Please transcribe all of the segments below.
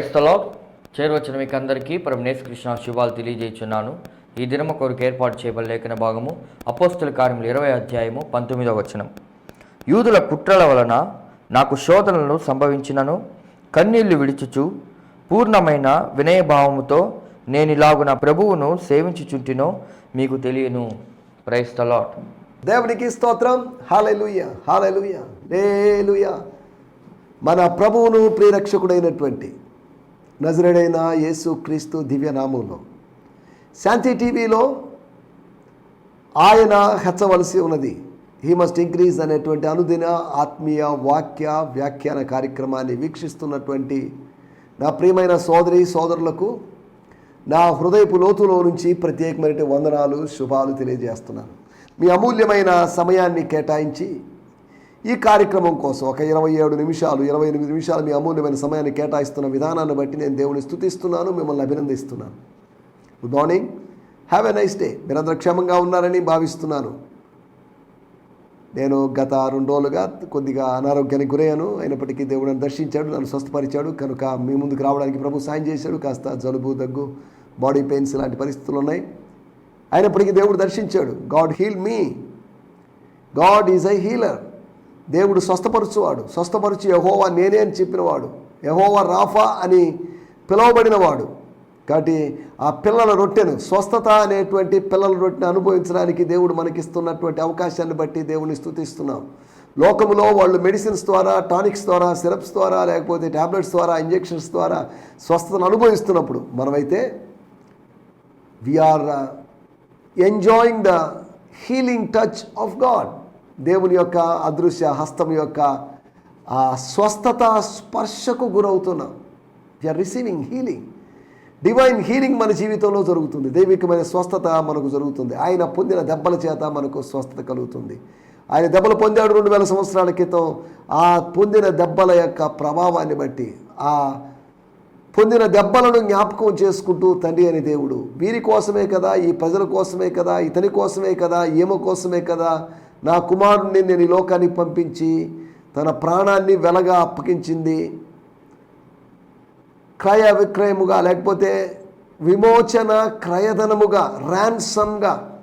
క్రైస్తలో చేరవచ్చిన మీకు అందరికీ పరమేశ్ కృష్ణ శుభాలు తెలియజేస్తున్నాను ఈ దినము కొరకు ఏర్పాటు చేయబడి లేఖన భాగము అపోస్తుల కార్యములు ఇరవై అధ్యాయము పంతొమ్మిదవ వచనం. యూదుల కుట్రల వలన నాకు శోధనలు సంభవించినను కన్నీళ్ళు విడిచుచు పూర్ణమైన వినయభావముతో నేను ఇలాగున ప్రభువును సేవించుచుంటినో మీకు తెలియను. క్రైస్తలో దేవునికి స్తోత్రం. హాలెలుయ హాలెలుయ లేలుయ మన ప్రభువును ప్రియరక్షకుడైనటువంటి నజరుడైన యేసు క్రీస్తు దివ్యనామంలో. శాంతి టీవీలో ఆయన హెచ్చవలసి ఉన్నది. హీ మస్ట్ ఇంక్రీజ్ అనేటువంటి అనుదిన ఆత్మీయ వాక్య వ్యాఖ్యాన కార్యక్రమాన్ని వీక్షిస్తున్నటువంటి నా ప్రియమైన సోదరి సోదరులకు నా హృదయపు లోతులో నుంచి ప్రత్యేకమైన వందనాలు శుభాలు తెలియజేస్తున్నాను. మీ అమూల్యమైన సమయాన్ని కేటాయించి ఈ కార్యక్రమం కోసం ఒక ఇరవై ఏడు నిమిషాలు ఇరవై ఎనిమిది నిమిషాలు మీ అమూల్యమైన సమయాన్ని కేటాయిస్తున్న విధానాన్ని బట్టి నేను దేవుని స్థుతిస్తున్నాను మిమ్మల్ని అభినందిస్తున్నాను. Good morning have a nice day మీరందరూ క్షేమంగా ఉన్నారని భావిస్తున్నాను. నేను గత రెండు రోజులుగా కొద్దిగా అనారోగ్యానికి గురయ్యాను. అయినప్పటికీ దేవుడు నన్ను దర్శించాడు నన్ను స్వస్థపరిచాడు. కనుక మీ ముందుకు రావడానికి ప్రభు సాయం చేశాడు. కాస్త జలుబు దగ్గు బాడీ పెయిన్స్ లాంటి పరిస్థితులు ఉన్నాయి. అయినప్పటికీ దేవుడు దర్శించాడు. God heal me God is I healer దేవుడు స్వస్థపరచువాడు. స్వస్థపరచు యహోవా నేనే అని చెప్పినవాడు. యహోవా రాఫా అని పిలువబడినవాడు. కాబట్టి ఆ పిల్లల రొట్టెను స్వస్థత అనేటువంటి పిల్లల రొట్టెను అనుభవించడానికి దేవుడు మనకిస్తున్నటువంటి అవకాశాన్ని బట్టి దేవుని స్థుతిస్తున్నాం లోకంలో వాళ్ళు మెడిసిన్స్ ద్వారా టానిక్స్ ద్వారా సిరప్స్ ద్వారా లేకపోతే ట్యాబ్లెట్స్ ద్వారా ఇంజెక్షన్స్ ద్వారా స్వస్థతను అనుభవిస్తున్నప్పుడు మనమైతే we are enjoying the healing touch of God దేవుని యొక్క అదృశ్య హస్తం యొక్క ఆ స్వస్థత స్పర్శకు గురవుతున్నాం. We are receiving healing divine healing మన జీవితంలో జరుగుతుంది. దైవికమైన స్వస్థత మనకు జరుగుతుంది. ఆయన పొందిన దెబ్బల చేత మనకు స్వస్థత కలుగుతుంది. ఆయన దెబ్బలు పొందాడు రెండు వేల సంవత్సరాల క్రితం. ఆ పొందిన దెబ్బల యొక్క ప్రభావాన్ని బట్టి ఆ పొందిన దెబ్బలను జ్ఞాపకం చేసుకుంటూ తండ్రి అని దేవుడు వీరి కోసమే కదా ఈ ప్రజల కోసమే కదా ఇతని కోసమే కదా ఈమె కోసమే కదా నా కుమారుణ్ణి నేను ఈ లోకానికి పంపించి తన ప్రాణాన్ని వెలగా అప్పగించింది. క్రయ విక్రయముగా లేకపోతే విమోచన క్రయధనముగా ర్యాన్సమ్గా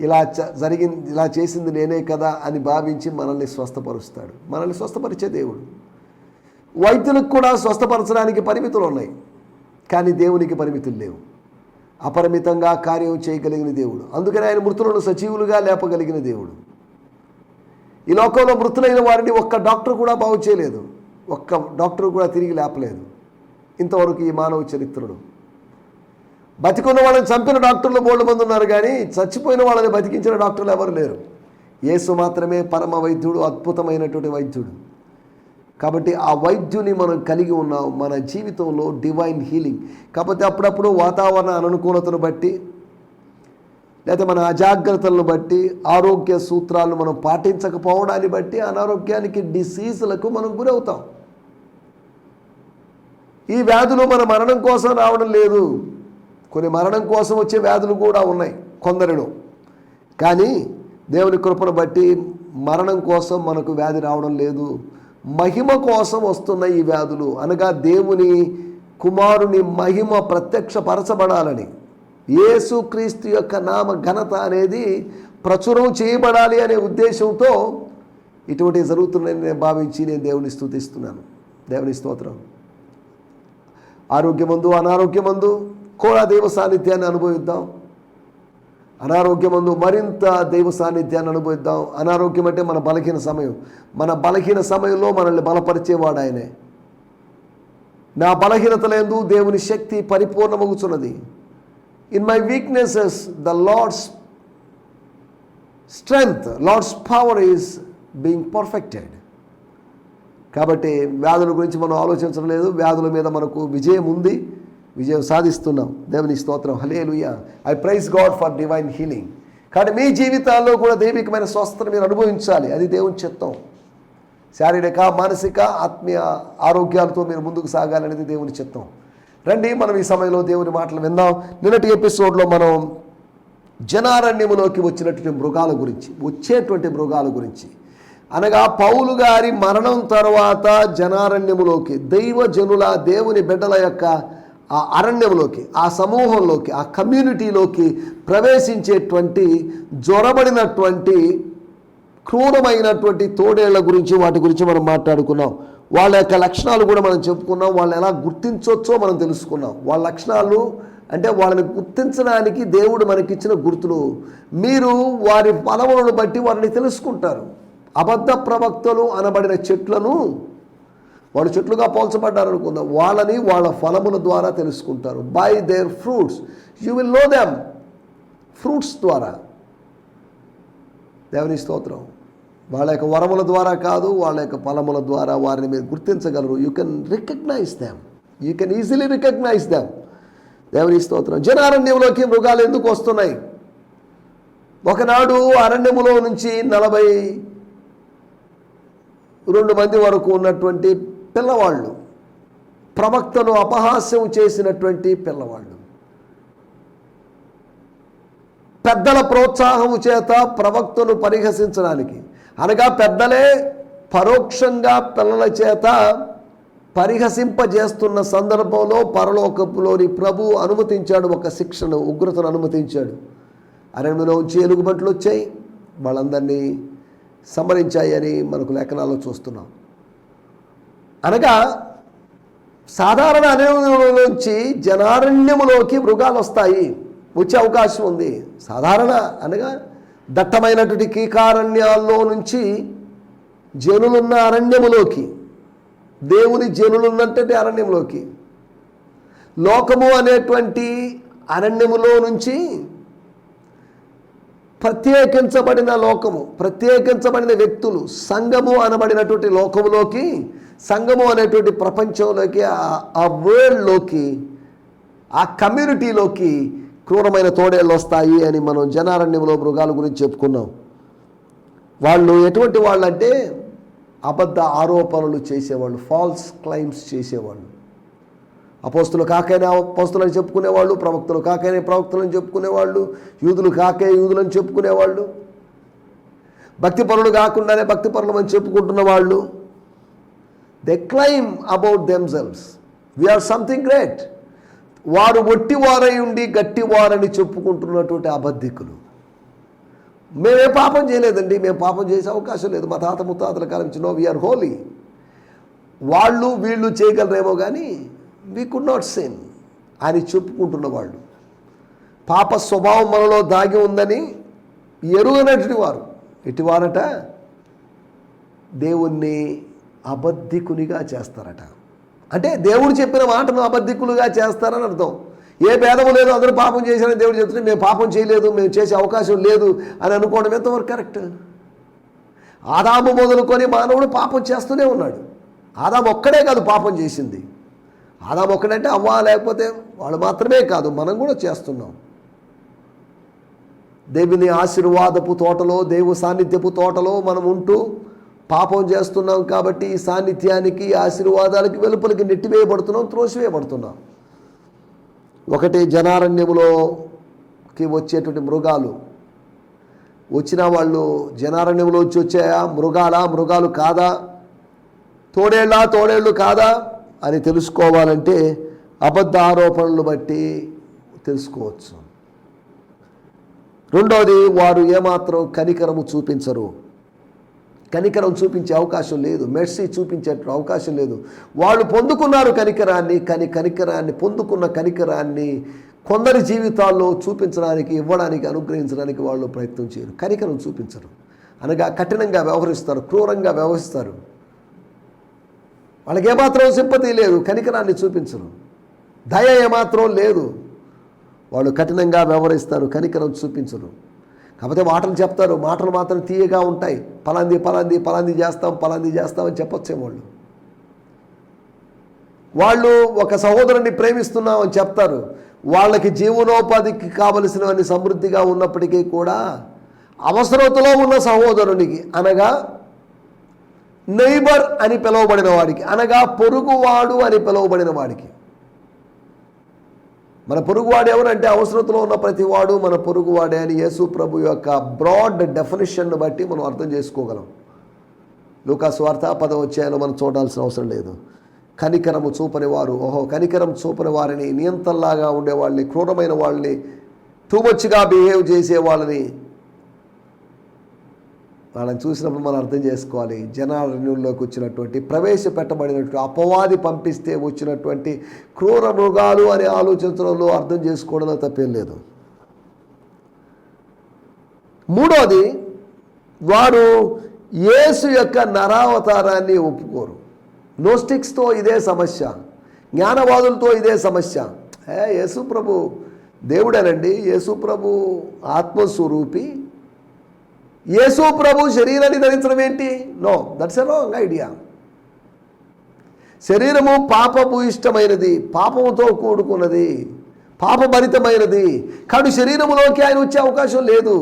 ఇలా చ- జరిగింది ఇలా చేసింది నేనే కదా అని భావించి మనల్ని స్వస్థపరుస్తాడు. మనల్ని స్వస్థపరిచే దేవుడు. వైద్యులకు కూడా స్వస్థపరచడానికి పరిమితులు ఉన్నాయి. కానీ దేవునికి పరిమితులు లేవు. అపరిమితంగా కార్యం చేయగలిగిన దేవుడు. అందుకని ఆయన మృతులను సజీవులుగా లేపగలిగిన దేవుడు. ఈ లోకంలో మృతులైన వారిని ఒక్క డాక్టర్ కూడా బాగు చేయలేదు. ఒక్క డాక్టర్ కూడా తిరిగి లేపలేదు. ఇంతవరకు ఈ మానవ చరిత్రలో. బతికున్న వాళ్ళని చంపిన డాక్టర్లు బోళ్ళ మంది ఉన్నారు కానీ చచ్చిపోయిన వాళ్ళని బతికించిన డాక్టర్లు ఎవరు లేరు. యేసు మాత్రమే పరమ వైద్యుడు అద్భుతమైనటువంటి వైద్యుడు. కాబట్టి ఆ వైద్యుని మనం కలిగి ఉన్నాం మన జీవితంలో డివైన్ హీలింగ్ కాకపోతే అప్పుడప్పుడు వాతావరణ అననుకూలతను బట్టి లేకపోతే మన అజాగ్రత్తలను బట్టి ఆరోగ్య సూత్రాలను మనం పాటించకపోవడాన్ని బట్టి అనారోగ్యానికి డిసీజులకు మనం గురవుతాం. ఈ వ్యాధులు మన మరణం కోసం రావడం లేదు. కొన్ని మరణం కోసం వచ్చే వ్యాధులు కూడా ఉన్నాయి కొందరిలో. కానీ దేవుని కృపను బట్టి మరణం కోసం మనకు వ్యాధి రావడం లేదు. మహిమ కోసం వస్తున్న ఈ వ్యాధులు అనగా దేవుని కుమారుని మహిమ ప్రత్యక్షపరచబడాలని. యేసుక్రీస్తు యొక్క నామ ఘనత అనేది ప్రచురం చేయబడాలి అనే ఉద్దేశంతో ఇటువంటి జరుగుతున్నాయని నేను భావించి నేను దేవుని స్థుతిస్తున్నాను. దేవుని స్తోత్రం. ఆరోగ్యమందు అనారోగ్యమందు కూడా దేవ సాన్నిధ్యాన్ని అనుభవిద్దాం. అనారోగ్యమందు మరింత దైవ సాన్నిధ్యాన్ని అనుభవిద్దాం. అనారోగ్యం అంటే మన బలహీన సమయం. మన బలహీన సమయంలో మనల్ని బలపరిచేవాడు ఆయనే నా బలహీనతలందు దేవుని శక్తి పరిపూర్ణమగుచున్నది. In my weaknesses the Lord's strength Lord's power is being perfected కాబట్టి వ్యాధుల గురించి మనం ఆలోచించడం లేదు. వ్యాధుల మీద మనకు విజయం ఉంది. విజయం సాధిస్తున్నాం. దేవుని స్తోత్రం. Hallelujah I praise God for divine healing కానీ మీ జీవితాల్లో కూడా దైవికమైన స్వస్థతను మీరు అనుభవించాలి. అది దేవుని చిత్తం. శారీరక మానసిక ఆత్మీయ ఆరోగ్యాలతో మీరు ముందుకు సాగాలనేది దేవుని చిత్తం. రండి మనం ఈ సమయంలో దేవుని మాటలు విందాం. నిన్నటి ఎపిసోడ్లో మనం జనారణ్యములోకి వచ్చినటువంటి మృగాల గురించి వచ్చేటువంటి మృగాల గురించి. అనగా పౌలు గారి మరణం తర్వాత జనారణ్యములోకి దైవ జనుల దేవుని బిడ్డల యొక్క ఆ అరణ్యంలోకి ఆ సమూహంలోకి ఆ కమ్యూనిటీలోకి ప్రవేశించేటువంటి జ్వరబడినటువంటి క్రూరమైనటువంటి తోడేళ్ళ గురించి వాటి గురించి మనం మాట్లాడుకున్నాం. వాళ్ళ యొక్క లక్షణాలు కూడా మనం చెప్పుకున్నాం. వాళ్ళని ఎలా గుర్తించవచ్చో మనం తెలుసుకున్నాం. వాళ్ళ లక్షణాలు అంటే వాళ్ళని గుర్తించడానికి దేవుడు మనకిచ్చిన గుర్తులు. మీరు వారి బలములను బట్టి వారిని తెలుసుకుంటారు. అబద్ధ ప్రవక్తలు అనబడిన చెట్లను వాళ్ళు చెట్లుగా పోల్చబడ్డారు అనుకుందాం వాళ్ళని వాళ్ళ ఫలముల ద్వారా తెలుసుకుంటారు. By their fruits you will know them fruits ద్వారా. దేవుని స్తోత్రం. వాళ్ళ యొక్క వరముల ద్వారా కాదు వాళ్ళ యొక్క ఫలముల ద్వారా వారిని మీరు గుర్తించగలరు. You can recognise them you can easily recognise them దేవుని స్తోత్రం. జనారణ్యంలోకి మృగాలు ఎందుకు వస్తున్నాయి? ఒకనాడు అరణ్యములో నుంచి నలభై రెండు మంది వరకు ఉన్నటువంటి పిల్లవాళ్ళు ప్రవక్తను అపహాస్యం చేసినటువంటి పిల్లవాళ్ళు. పెద్దల ప్రోత్సాహము చేత ప్రవక్తను పరిహసించడానికి. అనగా పెద్దలే పరోక్షంగా పిల్లల చేత పరిహసింపజేస్తున్న సందర్భంలో పరలోకపులోని ప్రభు అనుమతించాడు ఒక శిక్షను ఉగ్రతను అనుమతించాడు. అరణ్యంలో ఉంచి ఎలుగుబంట్లు వచ్చాయి వాళ్ళందరినీ సమరించాయని మనకు లేఖనాల్లో చూస్తున్నాం. అనగా సాధారణ అరణ్యములోంచి జనారణ్యములోకి మృగాలు వస్తాయి వచ్చే అవకాశం ఉంది. సాధారణ అనగా దట్టమైనటువంటి కీకారణ్యాల్లో నుంచి జనులున్న అరణ్యములోకి దేవుని జనులున్నటువంటి అరణ్యంలోకి లోకము అనేటువంటి అరణ్యములో నుంచి ప్రత్యేకించబడిన లోకము ప్రత్యేకించబడిన వ్యక్తులు సంఘము అనబడినటువంటి లోకములోకి సంఘము అనేటువంటి ప్రపంచంలోకి ఆ- వరల్డ్లోకి ఆ కమ్యూనిటీలోకి క్రూరమైన తోడేళ్ళు వస్తాయి అని మనం జనారణ్యంలో మృగాల గురించి చెప్పుకున్నాం. వాళ్ళు ఎటువంటి వాళ్ళు అంటే అబద్ధ ఆరోపణలు చేసేవాళ్ళు ఫాల్స్ క్లైమ్స్ చేసేవాళ్ళు. అపోస్తులు కాకైనా అపోస్తులని చెప్పుకునేవాళ్ళు ప్రవక్తలు కాకైనా ప్రవక్తలను చెప్పుకునేవాళ్ళు యూదులు కాకే యూదులను చెప్పుకునేవాళ్ళు భక్తి పనులు కాకుండానే భక్తి పనులు అని చెప్పుకుంటున్న వాళ్ళు. They claim about themselves we are something great వారు ఒట్టివారై ఉండి గట్టివారని చెప్పుకుంటున్నటువంటి అబద్ధికులు. మేమే పాపం చేయలేదండి. మేము పాపం చేసే అవకాశం లేదు. మా తాత ముత్తాతల కాలం నుంచి వీఆర్ హోలీ వాళ్ళు వీళ్ళు చేయగలరేమో కానీ వీ కుడ్ నాట్ సేమ్ అని చెప్పుకుంటున్న వాళ్ళు పాప స్వభావం మనలో దాగి ఉందని ఎరుగనటువంటి వారు. ఎటువారట దేవుణ్ణి అబద్ధికునిగా చేస్తారట. అంటే దేవుడు చెప్పిన మాటను అబద్ధికులుగా చేస్తారని అర్థం. ఏ భేదము లేదు అందరూ పాపం చేశారని దేవుడు చెప్తుంటే మేము పాపం చేయలేదు మేము చేసే అవకాశం లేదు అని అనుకోవడం ఎంతవరకు కరెక్ట్? ఆదాము మొదలుకొని మానవుడు పాపం చేస్తూనే ఉన్నాడు. ఆదాము ఒక్కడే కాదు పాపం చేసింది. ఆదాము ఒక్కడంటే అవ్వా లేకపోతే వాళ్ళు మాత్రమే కాదు మనం కూడా చేస్తున్నాం. దేవుని ఆశీర్వాదపు తోటలో దేవు సాన్నిధ్యపు తోటలో మనం ఉంటూ పాపం చేస్తున్నాం కాబట్టి ఈ సాన్నిధ్యానికి ఆశీర్వాదాలకి వెలుపలికి నెట్టివేయబడుతున్నాం త్రోసివేయబడుతున్నాం. ఒకటి జనారణ్యములోకి వచ్చేటువంటి మృగాలు. వచ్చిన వాళ్ళు జనారణ్యంలో వచ్చి వచ్చాయా? మృగాలా? మృగాలు కాదా? తోడేళ్ళా? తోడేళ్ళు కాదా? అని తెలుసుకోవాలంటే అబద్ధ ఆరోపణలు బట్టి తెలుసుకోవచ్చు. రెండవది వారు ఏమాత్రం కనికరము చూపించరు. కనికరం చూపించే అవకాశం లేదు. మెర్సీ చూపించే అవకాశం లేదు. వాళ్ళు పొందుకున్నారు కనికరాన్ని కానీ కనికరాన్ని పొందుకున్న కనికరాన్ని కొందరి జీవితాల్లో చూపించడానికి ఇవ్వడానికి అనుగ్రహించడానికి వాళ్ళు ప్రయత్నం చేయరు. కనికరం చూపించరు. అనగా కఠినంగా వ్యవహరిస్తారు క్రూరంగా వ్యవహరిస్తారు. వాళ్ళకి ఏమాత్రం సింపతి లేదు కనికరాన్ని చూపించరు. దయ ఏమాత్రం లేదు. వాళ్ళు కఠినంగా వ్యవహరిస్తారు కనికరం చూపించరు. కాకపోతే మాటలు చెప్తారు మాటలు మాత్రం తీయగా ఉంటాయి. పలాంది పలాంది పలాంది చేస్తాం పలాంది చేస్తాం అని చెప్పొచ్చే వాళ్ళు. వాళ్ళు ఒక సహోదరుని ప్రేమిస్తున్నామని చెప్తారు. వాళ్ళకి జీవనోపాధికి కావలసినవన్నీ సమృద్ధిగా ఉన్నప్పటికీ కూడా అవసరతలో ఉన్న సహోదరునికి అనగా నైబర్ అని పిలువబడిన వాడికి అనగా పొరుగువాడు అని పిలువబడిన వాడికి మన పొరుగువాడు ఎవరంటే అవసరతలో ఉన్న ప్రతివాడు మన పొరుగువాడే అని యేసు ప్రభు యొక్క బ్రాడ్ డెఫినేషన్ను బట్టి మనం అర్థం చేసుకోగలం. లూకా స్వార్థ పదం వచ్చాయని మనం చూడాల్సిన అవసరం లేదు. కనికరము చూపని వారు ఓహో కనికరం చూపని వారిని నియంత్రణలాగా ఉండే వాళ్ళని క్రూరమైన వాళ్ళని టూమచ్గా బిహేవ్ చేసే వాళ్ళని వాళ్ళని చూసినప్పుడు మనం అర్థం చేసుకోవాలి. జనారణ్యంలోకి వచ్చినటువంటి ప్రవేశపెట్టబడినటువంటి అపవాది పంపిస్తే వచ్చినటువంటి క్రూర మృగాలు అనే ఆలోచించడంలో అర్థం చేసుకోవడంలో తప్పేం లేదు. మూడోది వారు యేసు యొక్క నరావతారాన్ని ఒప్పుకోరు. నోస్టిక్స్తో ఇదే సమస్య. జ్ఞానవాదులతో ఇదే సమస్య. ఏ యేసు ప్రభు దేవుడేనండి. యేసు ప్రభు ఆత్మస్వరూపి. యేసు ప్రభు శరీరాన్ని ధరించడం ఏంటి? No that's a wrong idea శరీరము పాపపు ఇష్టమైనది పాపముతో కూడుకున్నది పాపభరితమైనది. కాబట్టి శరీరములోకి ఆయన వచ్చే అవకాశం లేదు.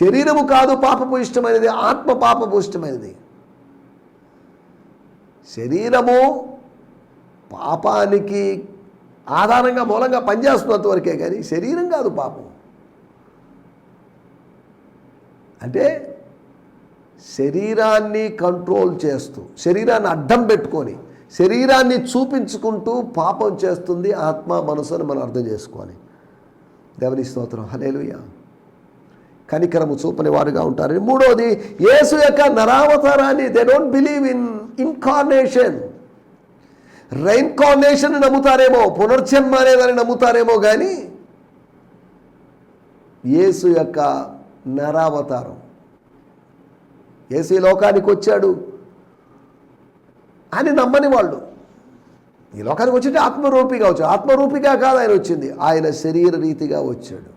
శరీరము కాదు పాపపు ఇష్టమైనది ఆత్మ పాపపు ఇష్టమైనది శరీరము పాపానికి ఆధారంగా మూలంగా పనిచేస్తున్నంత వరకే కానీ శరీరం కాదు పాపం. అంటే శరీరాన్ని కంట్రోల్ చేస్తూ శరీరాన్ని అడ్డం పెట్టుకొని శరీరాన్ని చూపించుకుంటూ పాపం చేస్తుంది ఆత్మ మనసు అని మనం అర్థం చేసుకోవాలి. దేవుని స్తోత్రం. హలేలుయ కనికరము చూపని వారుగా ఉంటారని. మూడోది యేసు యొక్క నరావతారాన్ని they don't believe in incarnation reincarnation నమ్ముతారేమో పునర్జన్మ అనేదని నమ్ముతారేమో కానీ యేసు యొక్క నరావతారం. ఏసీ లోకానికి వచ్చాడు అని నమ్మని వాళ్ళు. ఈ లోకానికి వచ్చింటే ఆత్మరూపిగా వచ్చాడు. ఆత్మరూపిగా కాదు ఆయన వచ్చింది ఆయన శరీర రీతిగా వచ్చాడు.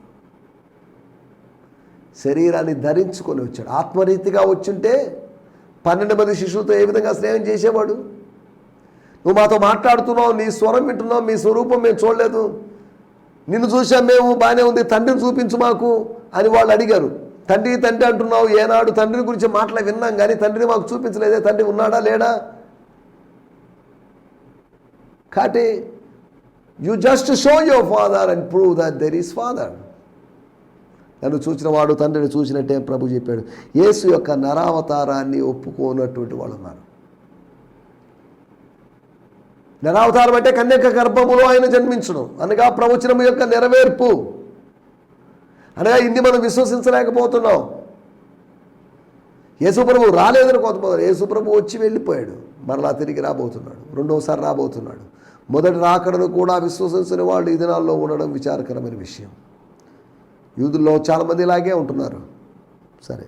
శరీరాన్ని ధరించుకొని వచ్చాడు. ఆత్మరీతిగా వచ్చుంటే పన్నెండు మంది శిశువుతో ఏ విధంగా స్నేహం చేసేవాడు? నువ్వు మాతో మాట్లాడుతున్నావు నీ స్వరం వింటున్నావు మీ స్వరూపం మేము చూడలేదు. నిన్ను చూసాం మేము బాగానే ఉంది తండ్రిని చూపించు మాకు. అని వాళ్ళు అడిగారు. తండ్రి తండ్రి అంటున్నావు ఏనాడు తండ్రి గురించి మాటలు విన్నాం కానీ తండ్రిని మాకు చూపించలేదే. తండ్రి ఉన్నాడా లేడా? కాబట్టి you just show your father and prove that there is father నన్ను చూసిన వాడు తండ్రిని చూసినట్టే ప్రభు చెప్పాడు. యేసు యొక్క నరావతారాన్ని ఒప్పుకోనటువంటి వాళ్ళు ఉన్నారు. నరావతారం అంటే కన్యక గర్భములో ఆయన జన్మించడం అనగా ప్రవచనం యొక్క నెరవేర్పు. అనగా ఇన్ని మనం విశ్వసించలేకపోతున్నాం. యేసుప్రభు రాలేదని కొంతమంది యేసుప్రభు వచ్చి వెళ్ళిపోయాడు. మరలా తిరిగి రాబోతున్నాడు. రెండవసారి రాబోతున్నాడు. మొదటి రాకడను కూడా విశ్వసించని వాళ్ళు ఈ దినాల్లో ఉండడం విచారకరమైన విషయం. యూదుల్లో చాలామంది ఇలాగే ఉంటున్నారు. సరే.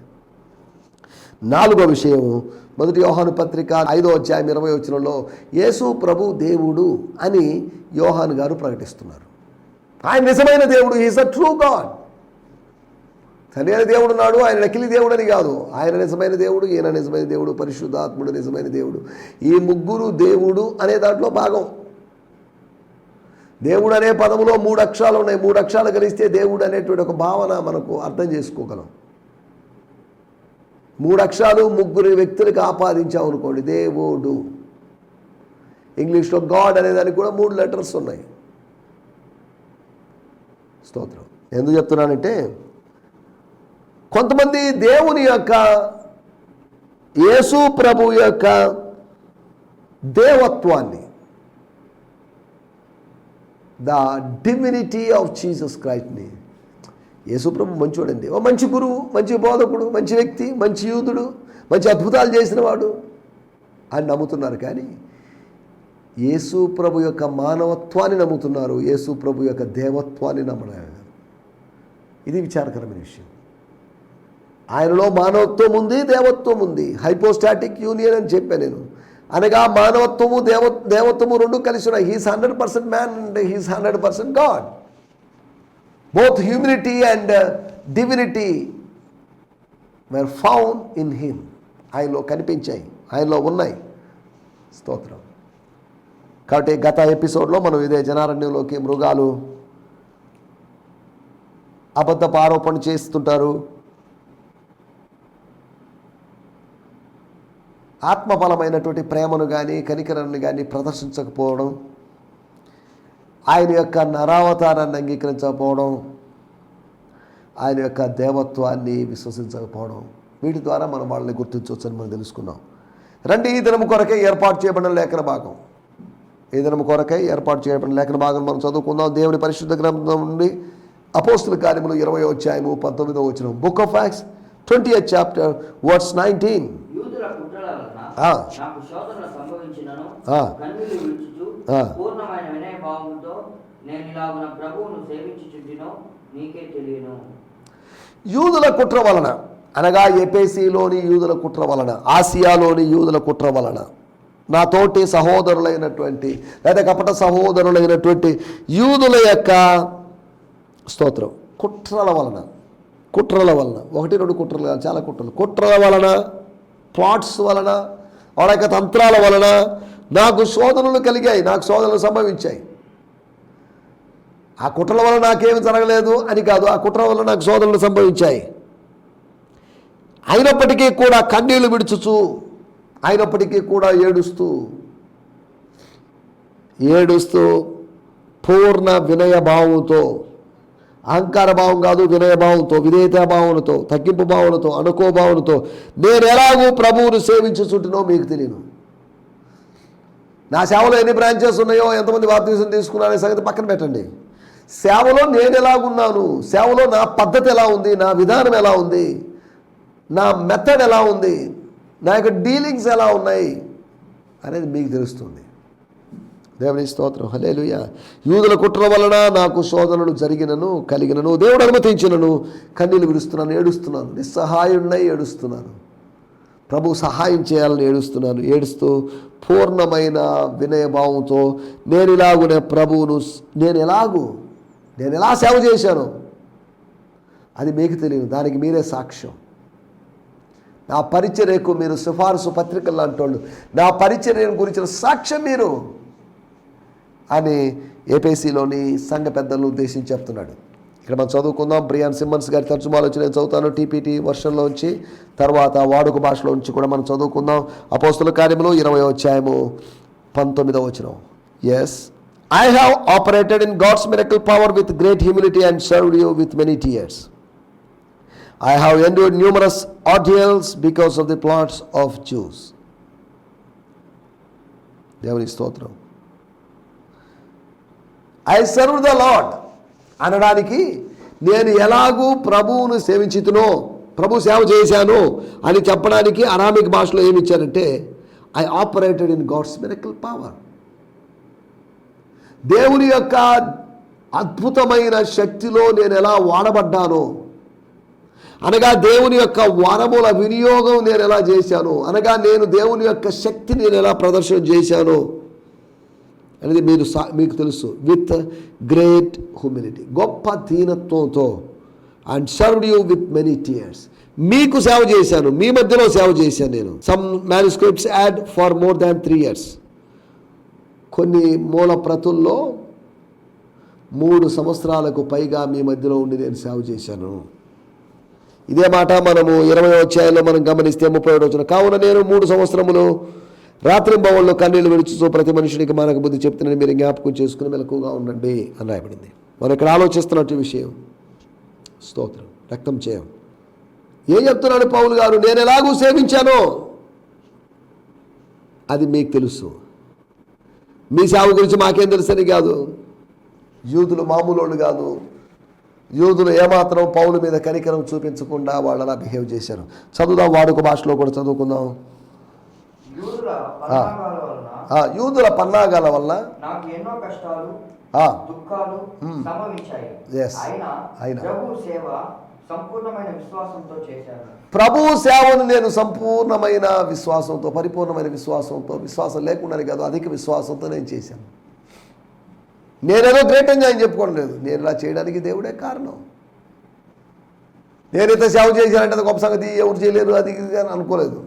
నాలుగో విషయం మొదటి యోహాను పత్రిక ఐదో అధ్యాయం ఇరవై వచ్చినలో యేసు ప్రభు దేవుడు అని యోహాన్ గారు ప్రకటిస్తున్నారు. ఆయన నిజమైన దేవుడు ఈజ్ అ ట్రూ గాడ్ తండ్రి దేవుడు ఉన్నాడు ఆయన నకిలి దేవుడు అని కాదు. ఆయన నిజమైన దేవుడు ఈయన నిజమైన దేవుడు పరిశుద్ధాత్ముడు నిజమైన దేవుడు. ఈ ముగ్గురు దేవుడు అనే దాంట్లో భాగం. దేవుడు అనే పదములో మూడు అక్షరాలు ఉన్నాయి. మూడు అక్షరాలు కలిస్తే దేవుడు అనేటువంటి ఒక భావన మనకు అర్థం చేసుకోగలం. మూడు అక్షరాలు ముగ్గురు వ్యక్తులకు ఆపాదించాము అనుకోండి దేవుడు. ఇంగ్లీష్లో గాడ్ అనేదానికి కూడా మూడు లెటర్స్ ఉన్నాయి. స్తోత్రం. ఎందుకు చెప్తున్నానంటే కొంతమంది దేవుని యొక్క యేసు ప్రభు యొక్క దేవత్వాన్ని ద డివినిటీ ఆఫ్ జీసస్ క్రైస్ట్ని యేసుప్రభు మంచివాడండి. ఓ మంచి గురువు మంచి బోధకుడు మంచి వ్యక్తి మంచి యూదుడు మంచి అద్భుతాలు చేసినవాడు అని నమ్ముతున్నారు. కానీ యేసు ప్రభు యొక్క మానవత్వాన్ని నమ్ముతున్నారు. యేసు ప్రభు యొక్క దేవత్వాన్ని నమ్మలేదు ఇది విచారకరమైన విషయం. ఆయనలో మానవత్వం ఉంది దేవత్వం ఉంది. హైపోస్టాటిక్ యూనియన్ అని చెప్పాను నేను. అనగా మానవత్వము దేవ దేవత్వము రెండు కలిసి ఉన్నాయి. He's hundred percent man and he's hundred percent God both humanity and divinity were found in him ఆయనలో కనిపించాయి. ఆయనలో ఉన్నాయి. స్తోత్రం. కాబట్టి గత ఎపిసోడ్లో మనం ఇదే జనారణ్యంలోకి మృగాలు అబద్ధపు ఆరోపణ చేస్తుంటారు. ఆత్మబలమైనటువంటి ప్రేమను కానీ కనికరాన్ని కానీ ప్రదర్శించకపోవడం ఆయన యొక్క నరావతారాన్ని అంగీకరించకపోవడం ఆయన యొక్క దేవత్వాన్ని విశ్వసించకపోవడం వీటి ద్వారా మనం వాళ్ళని గుర్తించవచ్చని మనం తెలుసుకున్నాం. రండి ఈ దినము కొరకే ఏర్పాటు చేయబడిన లేఖన భాగం. ఈ దినము కొరకై ఏర్పాటు చేయబడిన లేఖన భాగం మనం చదువుకుందాం. దేవుని పరిశుద్ధ గ్రంథం నుండి అపోస్తుల కార్యములు ఇరవై అధ్యాయము పంతొమ్మిదో వచ్చిన book of fax twenty eighth chapter words nineteen యూదుల కుట్రల వలన ఆ. నాకు శోధనలు సంభవించినను ఆ. కన్నులు విడుచుచు ఆ. పూర్ణమైన వినయ భావముతో నేను ఇలాగున ప్రభువును సేవించుచుంటినో నీకే తెలియను యూదుల కుట్ర వలన అనగా ఎపేసీలోని యూదుల కుట్ర వలన ఆసియాలోని యూదుల కుట్ర వలన నా తోటి సహోదరులైనటువంటి లేదా కపట సహోదరులైనటువంటి యూదుల యొక్క స్తోత్రం కుట్రల వలన కుట్రల వలన ఒకటి రెండు కుట్రలు చాలా కుట్రలు కుట్రల వలన ప్లాట్స్ వలన వాళ్ళ యొక్క తంత్రాల వలన నాకు శోధనలు కలిగాయి నాకు శోధనలు సంభవించాయి. ఆ కుట్రల వల్ల నాకేమి జరగలేదు అని కాదు ఆ కుట్ర వల్ల నాకు శోధనలు సంభవించాయి. అయినప్పటికీ కూడా కన్నీళ్ళు విడుచుచు అయినప్పటికీ కూడా ఏడుస్తూ ఏడుస్తూ పూర్ణ వినయ భావంతో అహంకార భావం కాదు వినయ భావంతో విధేయత భావనతో తగ్గింపు భావనతో అనుకో భావనతో నేను ఎలాగూ ప్రభువును సేవించుచుంటునో మీకు తెలియను నా సేవలో ఎన్ని బ్రాంచెస్ ఉన్నాయో ఎంతమంది బాప్తీసం తీసుకున్నారనే సంగతి పక్కన పెట్టండి. సేవలో నేను ఎలాగున్నాను? సేవలో నా పద్ధతి ఎలా ఉంది? నా విధానం ఎలా ఉంది? నా మెథడ్ ఎలా ఉంది? నా యొక్క డీలింగ్స్ ఎలా ఉన్నాయి? అనేది మీకు తెలుస్తుంది. దేవుని స్తోత్రం హలేలుయ యూదుల కుట్ర వలన నాకు శోధనలు జరిగినను కలిగినను దేవుడు అనుమతించినను కన్నీళ్ళు విరుస్తున్నాను ఏడుస్తున్నాను నిస్సహాయుడినై ఏడుస్తున్నాను. ప్రభు సహాయం చేయాలని ఏడుస్తున్నాను. ఏడుస్తూ పూర్ణమైన వినయభావంతో నేను ఇలాగునే ప్రభువును నేను ఎలాగు నేను ఎలా సేవ చేశాను? అది మీకు తెలియదు దానికి మీరే సాక్ష్యం. నా పరిచర్యకు మీరు సిఫారసు పత్రికలు అంటోళ్ళు నా పరిచర్యను గురించిన సాక్ష్యం మీరు. అని ఏపీసీలోని సంఘ పెద్దలను ఉద్దేశించి చెప్తున్నాడు. ఇక్కడ మనం చదువుకుందాం. బ్రియాన్ సిమ్మన్స్ గారి తర్జుమాలోచి నేను చదువుతాను. టీపీటీ వర్షన్లోంచి తర్వాత వాడుక భాషలోంచి కూడా మనం చదువుకుందాం. అపోస్తుల కార్యములు ఇరవై అధ్యాయము పంతొమ్మిదవ వచనం. As I have operated in God's miracle power with great humility and served you with many tears I have endured numerous ordeals because of the plots of Jews దేవుని స్తోత్రం. ఐ సర్వ్ ద లాడ్ అనడానికి నేను ఎలాగూ ప్రభువును సేవించుతునో ప్రభు సేవ చేశాను అని చెప్పడానికి అరామిక్ భాషలో ఏమి ఇచ్చారంటే I operated in God's miracle power దేవుని యొక్క అద్భుతమైన శక్తిలో నేను ఎలా వాడబడ్డానో అనగా దేవుని యొక్క వరముల వినియోగం నేను ఎలా చేశాను అనగా నేను దేవుని యొక్క శక్తి నేను ఎలా ప్రదర్శన చేశాను అనేది మీరు సా- మీకు తెలుసు. విత్ గ్రేట్ హ్యూమిలిటీ గొప్ప దీనత్వంతో and served you with many tears మీకు సేవ చేశాను. మీ మధ్యలో సేవ చేశాను నేను. Some manuscripts add for more than three years కొన్ని మూల ప్రతుల్లో మూడు సంవత్సరాలకు పైగా మీ మధ్యలో ఉండి నేను సేవ చేశాను. ఇదే మాట మనము ఇరవై అధ్యాయంలో మనం గమనిస్తే ముప్పై ఒకటి వచ్చిన కావున నేను మూడు సంవత్సరములు రాత్రి భవన్లో కన్నీళ్ళు విడుచుతూ ప్రతి మనుషునికి మనకు బుద్ధి చెప్తున్నాను మీరు జ్ఞాపకం చేసుకుని మెలకుగా ఉండండి అని రాయబడింది. మనం ఇక్కడ ఆలోచిస్తున్నట్టు విషయం. స్తోత్రం. రక్తం చేయం. ఏం చెప్తున్నాడు పౌలు గారు? నేను ఎలాగూ సేవించానో. అది మీకు తెలుసు. మీ సేవ గురించి మాకేం తెలుసని కాదు. యూదులు మామూలు వాళ్ళు కాదు. యూదులు ఏమాత్రం పౌలు మీద కనికరం చూపించకుండా వాళ్ళలా బిహేవ్ చేశారు. చదువుదాం వాడుక భాషలో కూడా చదువుకుందాం. యూదుల పన్నాగాల వల్ల నాకు ఎన్నో కష్టాలు ఆ, దుఃఖాలు సంభవించాయి. Yes. అయినా. ప్రభు సేవ సంపూర్ణమైన విశ్వాసంతో చేశాను ప్రభువు సేవను నేను సంపూర్ణమైన విశ్వాసంతో పరిపూర్ణమైన విశ్వాసంతో విశ్వాసం లేకుండానే కాదు అధిక విశ్వాసంతో నేను చేశాను. నేనేదో గ్రేట్ ఆయన చెప్పుకోవడం లేదు. నేను ఇలా చేయడానికి దేవుడే కారణం. నేనైతే సేవ చేశానంటే గొప్ప సంగతి ఎవరు చేయలేరు అది అనుకోలేదు.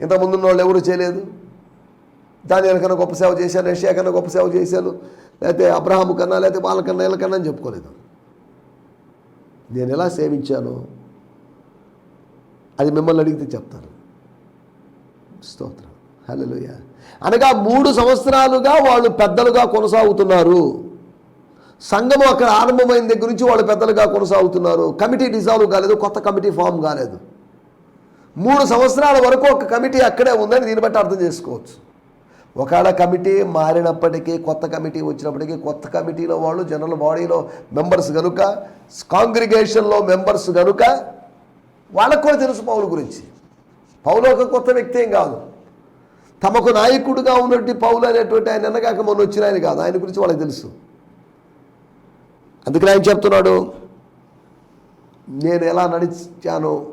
ఇంత ముందున్న వాళ్ళు ఎవరు చేయలేదు? దాని కన్నా గొప్ప సేవ చేశాను ఏషియా కన్నా గొప్ప సేవ చేశాను లేకపోతే అబ్రహాము కన్నా లేకపోతే వాళ్ళకన్నా వీళ్ళకన్నా అని చెప్పుకోలేదు. నేను ఎలా సేవించాను అది మిమ్మల్ని అడిగితే చెప్తాను. స్తోత్రం. హలోయ అనగా మూడు సంవత్సరాలుగా వాళ్ళు పెద్దలుగా కొనసాగుతున్నారు. సంఘము అక్కడ ఆరంభమైన దగ్గర నుంచి వాళ్ళు పెద్దలుగా కొనసాగుతున్నారు. కమిటీ డిజాల్వ్ కాలేదు కొత్త కమిటీ ఫామ్ కాలేదు. మూడు సంవత్సరాల వరకు ఒక కమిటీ అక్కడే ఉందని దీన్ని బట్టి అర్థం చేసుకోవచ్చు. ఒకవేళ కమిటీ మారినప్పటికీ కొత్త కమిటీ వచ్చినప్పటికీ కొత్త కమిటీలో వాళ్ళు జనరల్ బాడీలో మెంబర్స్ కనుక కాంగ్రిగేషన్లో మెంబర్స్ కనుక వాళ్ళకు కూడా తెలుసు పౌలు గురించి. పౌలు ఒక కొత్త వ్యక్తి ఏం కాదు. తమకు నాయకుడుగా ఉన్నటువంటి పౌలు అనేటువంటి ఆయన నిన్నగాక మొన్న వచ్చిన ఆయన కాదు. ఆయన గురించి వాళ్ళకి తెలుసు. అందుకని ఆయన చెప్తున్నాడు నేను ఎలా నడిచాను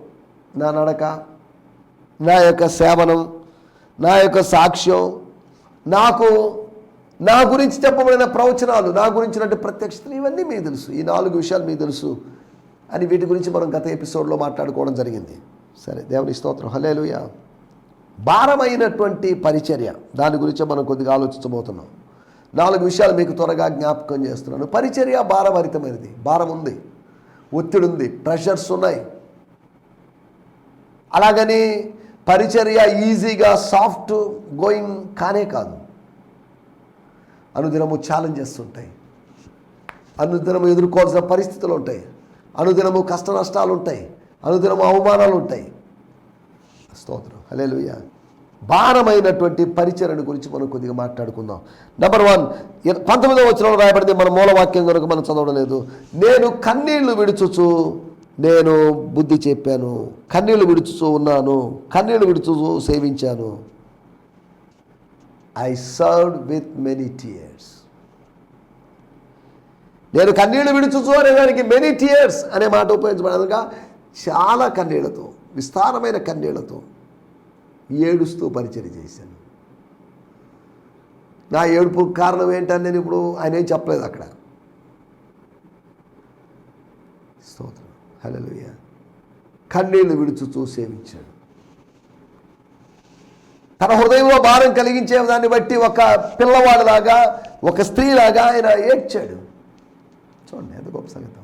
నా నడక నా యొక్క సేవనం నా యొక్క సాక్ష్యం నాకు నా గురించి చెప్పబడిన ప్రవచనాలు నా గురించినటువంటి ప్రత్యక్షతలు ఇవన్నీ మీకు తెలుసు. ఈ నాలుగు విషయాలు మీకు తెలుసు. అని వీటి గురించి మనం గత ఎపిసోడ్లో మాట్లాడుకోవడం జరిగింది. సరే దేవుని స్తోత్రం. హలేలుయ భారమైనటువంటి పరిచర్య. దాని గురించి మనం కొద్దిగా ఆలోచించబోతున్నాం. నాలుగు విషయాలు మీకు త్వరగా జ్ఞాపకం చేస్తున్నాను. పరిచర్య భారభరితమైనది. భారం ఉంది. ఒత్తిడి ఉంది. ప్రెషర్స్ ఉన్నాయి. అలాగని పరిచర్య ఈజీగా సాఫ్ట్ గోయింగ్ కానే కాదు. అనుదినము ఛాలెంజెస్ ఉంటాయి. అనుదినము ఎదుర్కోవాల్సిన పరిస్థితులు ఉంటాయి. అనుదినము కష్ట నష్టాలు ఉంటాయి. అనుదినము అవమానాలు ఉంటాయి. స్తోత్రం. హలేలుయ భారమైనటువంటి పరిచరణ గురించి మనం కొద్దిగా మాట్లాడుకుందాం. నెంబర్ వన్ పంతొమ్మిదవ వచ్చిన రాయబడింది మన మూలవాక్యం కనుక మనం చదవడం లేదు. నేను కన్నీళ్ళు విడుచుచు నేను బుద్ధి చెప్పాను కన్నీళ్ళు విడుచుతూ ఉన్నాను కన్నీళ్ళు విడుచుతూ సేవించాను. I serve with many tears నేను కన్నీళ్ళు విడుచుచు అనే దానికి మెనీ టీయర్స్ అనే మాట ఉపయోగించబడదుగా చాలా కన్నీళ్ళతో విస్తారమైన కన్నీళ్ళతో ఏడుస్తూ పరిచయం చేశాను. నా ఏడుపు కారణం ఏంటని నేను ఇప్పుడు ఆయన ఏం చెప్పలేదు అక్కడ. హలలుయ హల్లెలూయా. కన్నీళ్ళు విడుచుతూ సేవించాడు. తన హృదయంలో భారం కలిగించే దాన్ని బట్టి ఒక పిల్లవాడిలాగా ఒక స్త్రీలాగా ఆయన ఏడ్చాడు. చూడండి ఎంత గొప్ప సంగీతం.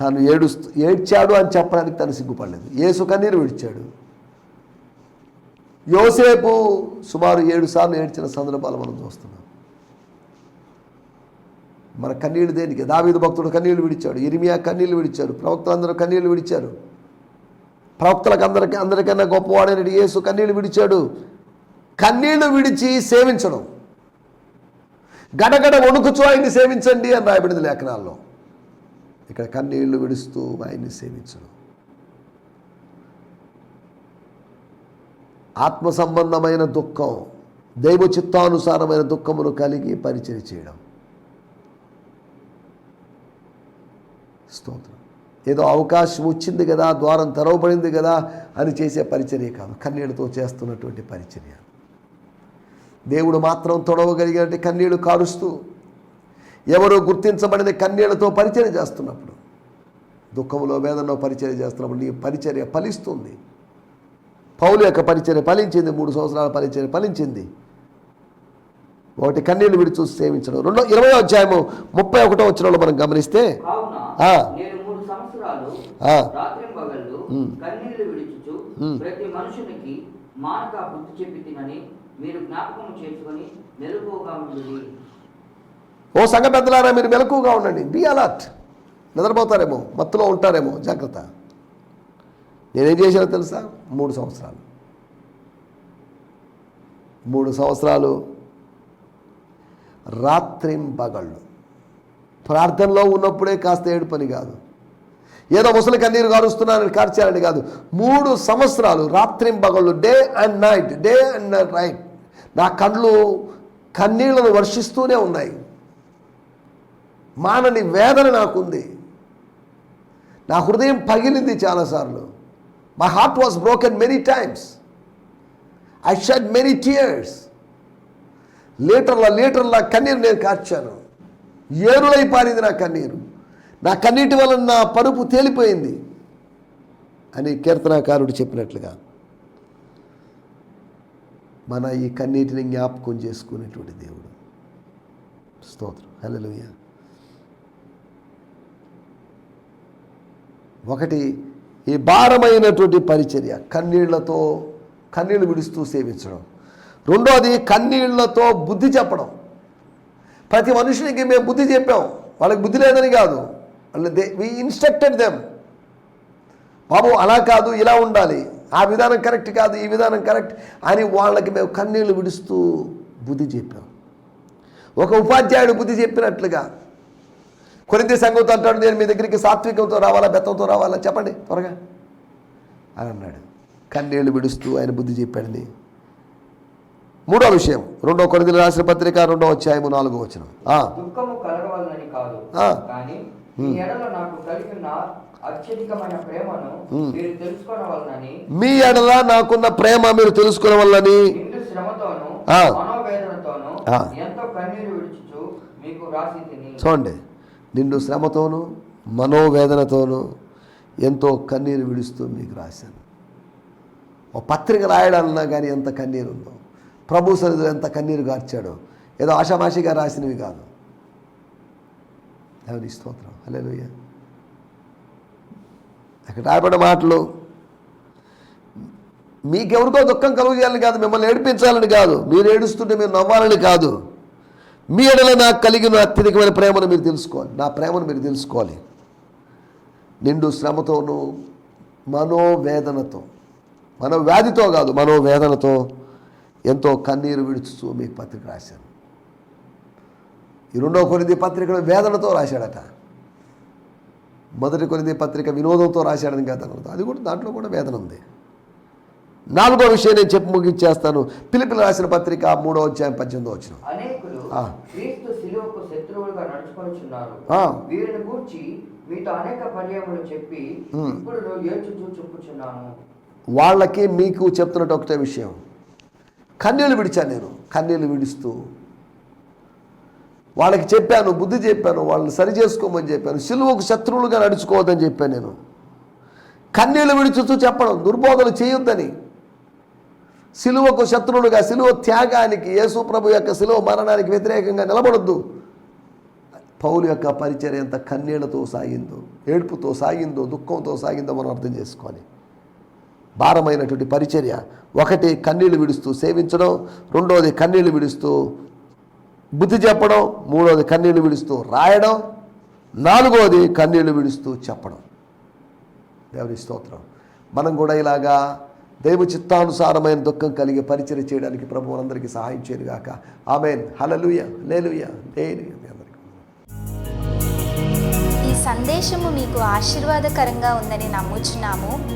తాను ఏడుస్తూ ఏడ్చాడు అని చెప్పడానికి తను సిగ్గుపడలేదు. ఏసు కన్నీరు విడిచాడు. యోసేపు సుమారు ఏడు సార్లు ఏడ్చిన సందర్భాలు మనం చూస్తున్నాం. మన కన్నీళ్ళు దేనికి? దావీదు భక్తుడు కన్నీళ్ళు విడిచాడు. ఇరిమియా కన్నీళ్ళు విడిచారు ప్రవక్తలందరూ కన్నీళ్ళు విడిచారు. ప్రవక్తలకు అందరికీ అందరికన్నా గొప్పవాడైన యేసు కన్నీళ్ళు విడిచాడు. కన్నీళ్ళు విడిచి సేవించడం. గడగడ వణుకుచు ఆయన్ని సేవించండి అని రాయబడింది లేఖనాల్లో. ఇక్కడ కన్నీళ్ళు విడుస్తూ ఆయన్ని సేవించడం. ఆత్మ సంబంధమైన దుఃఖం దైవ చిత్తానుసారమైన దుఃఖమును కలిగి పరిచయం చేయడం. స్తోత్రం. ఏదో అవకాశం వచ్చింది కదా ద్వారం తెరవబడింది కదా అని చేసే పరిచర్య కాదు. కన్నీళ్ళతో చేస్తున్నటువంటి పరిచర్య. దేవుడు మాత్రం తొడవగలిగినట్టు కన్నీళ్ళు కారుస్తూ ఎవరో గుర్తించబడిన కన్నీళ్ళతో పరిచర్య చేస్తున్నప్పుడు దుఃఖంలో వేదనలో పరిచర్య చేస్తున్నప్పుడు నీ పరిచర్య ఫలిస్తుంది. పౌలు యొక్క పరిచర్య ఫలించింది మూడు సంవత్సరాల పరిచర్య ఫలించింది. ఒకటి కన్నీళ్ళు విడిచూసి సేవించడం. రెండో ఇరవై అధ్యాయము ముప్పై ఒకటో వచ్చినప్పుడు మనం గమనిస్తే నేను మూడు సంవత్సరాలు ఆ. రాత్రి పగళ్ళు కన్నీళ్ళు విడుచుచు ప్రతి మనుషునికి మానక బుద్ధి చెప్పి తినని మీరు జ్ఞాపకం చేసుకొని మెలకువగా ఉండుడి. ఓ సంఘ పెద్దలారా మీరు మెలకుగా ఉండండి. బీ అలర్ట్ నిద్రపోతారేమో మత్తులో ఉంటారేమో జాగ్రత్త. నేనేం చేశానో తెలుసా? మూడు సంవత్సరాలు. మూడు సంవత్సరాలు రాత్రింపగళ్ళు ప్రార్థనలో ఉన్నప్పుడే కాస్త ఏడు పని కాదు. ఏదో ముసలి కన్నీరు కారుస్తున్నానని కార్చాలని కాదు. మూడు సంవత్సరాలు రాత్రింపగళ్ళు day and night day and night. నా కళ్ళు కన్నీళ్ళను వర్షిస్తూనే ఉన్నాయి. మానని వేదన నాకుంది. నా హృదయం పగిలింది చాలాసార్లు. My heart was broken many times I shed many tears లీటర్ల లీటర్ల కన్నీరు నేను కార్చాను. ఏరులై పారింది నా కన్నీరు. నా కన్నీటి వల్ల నా పరుపు తేలిపోయింది అని కీర్తనాకారుడు చెప్పినట్లుగా మన ఈ కన్నీటిని జ్ఞాపకం చేసుకునేటువంటి దేవుడు. స్తోత్రం. హలోయ ఒకటి ఈ భారమైనటువంటి పరిచర్య కన్నీళ్ళతో కన్నీళ్ళు విడుస్తూ సేవించడం. రెండోది కన్నీళ్ళతో బుద్ధి చెప్పడం. ప్రతి మనుషునికి మేము బుద్ధి చెప్పాం. వాళ్ళకి బుద్ధి లేదని కాదు. వాళ్ళు దే వి ఇన్స్ట్రక్టెడ్ దెమ్ బాబు అలా కాదు ఇలా ఉండాలి. ఆ విధానం కరెక్ట్ కాదు ఈ విధానం కరెక్ట్ అని వాళ్ళకి మేము కన్నీళ్ళు విడుస్తూ బుద్ధి చెప్పాం. ఒక ఉపాధ్యాయుడు బుద్ధి చెప్పినట్లుగా. కొరింత సంగతి అంటాడు నేను మీ దగ్గరికి సాత్వికంతో రావాలా బెత్తంతో రావాలా? చెప్పండి త్వరగా. అని అన్నాడు. కన్నీళ్ళు విడుస్తూ ఆయన బుద్ధి చెప్పాడని మూడో విషయం. రెండో కొరిందులు రాసిన పత్రిక రెండో అధ్యాయము నాలుగో వచ్చిన మీ ఎడల నాకున్న ప్రేమ మీరు తిని. చూడండి. నిండు శ్రమతోనూ మనోవేదనతోనూ ఎంతో కన్నీరు విడుస్తూ మీకు రాశాను. ఓ పత్రిక రాయడాలన్నా కానీ ఎంత కన్నీరు ఉందో ప్రభు సన్నిధిలో ఎంత కన్నీరు గార్చాడో. ఏదో ఆషామాషిగా రాసినవి కాదు. దేవుని స్తోత్రం. హల్లెలూయ. అక్కడ రాయబడిన మాటలు మీకెవరికో దుఃఖం కలుగు చేయాలని కాదు మిమ్మల్ని ఏడిపించాలని కాదు మీరు ఏడుస్తుంటే మీరు నవ్వాలని కాదు. మీ ఎడల నాకు కలిగిన అత్యధికమైన ప్రేమను మీరు తెలుసుకోవాలి. నా ప్రేమను మీరు తెలుసుకోవాలి. నిండు శ్రమతోనూ మనోవేదనతో మనోవ్యాధితో కాదు మనోవేదనతో ఎంతో కన్నీరు విడుచుతూ మీకు పత్రిక రాశాను ఈ రెండో కొనిది పత్రికను వేదనతో రాశాడట. మొదటి కొనిది పత్రిక వినోదంతో రాశాడని కాదు అది కూడా దాంట్లో కూడా వేదన ఉంది. నాలుగో విషయం నేను చెప్పి ముగించేస్తాను. పిలిపిలి రాసిన పత్రిక మూడో అధ్యాయం పద్దెనిమిదో వచ్చిన వాళ్ళకి మీకు చెప్తున్నట్టు ఒకటే విషయం. కన్నీళ్ళు విడిచాను నేను. కన్నీళ్ళు విడుస్తూ వాళ్ళకి చెప్పాను బుద్ధి చెప్పాను వాళ్ళని సరి చేసుకోమని చెప్పాను సిలువకు శత్రువులుగా నడుచుకోవద్దని చెప్పాను నేను. కన్నీళ్ళు విడుచుతూ చెప్పడం దుర్బోధన చేయొద్దని. సిలువకు శత్రువులుగా సిలువ త్యాగానికి యేసు ప్రభు యొక్క సిలువ మరణానికి వ్యతిరేకంగా నిలబడొద్దు. పౌలు యొక్క పరిచర్య ఎంత కన్నీళ్ళతో సాగిందో ఏడుపుతో సాగిందో దుఃఖంతో సాగిందో మనం అర్థం చేసుకోవాలి. భారమైనటువంటి పరిచర్య. ఒకటి కన్నీళ్ళు విడుస్తూ సేవించడం రెండోది కన్నీళ్ళు విడుస్తూ బుద్ధి చెప్పడం మూడోది కన్నీళ్ళు విడుస్తూ రాయడం నాలుగవది కన్నీళ్ళు విడుస్తూ చెప్పడం. దేవుని స్తోత్రం. మనం కూడా ఇలాగా దైవ చిత్తానుసారమైన దుఃఖం కలిగి పరిచయం చేయడానికి ప్రభు మనందరికీ సహాయం చేయనుగాక ఆమెన్. హలలుయ లేలుయ లేలుయ ఈ సందేశము మీకు ఆశీర్వాదకరంగా ఉందని నమ్ముచున్నాము.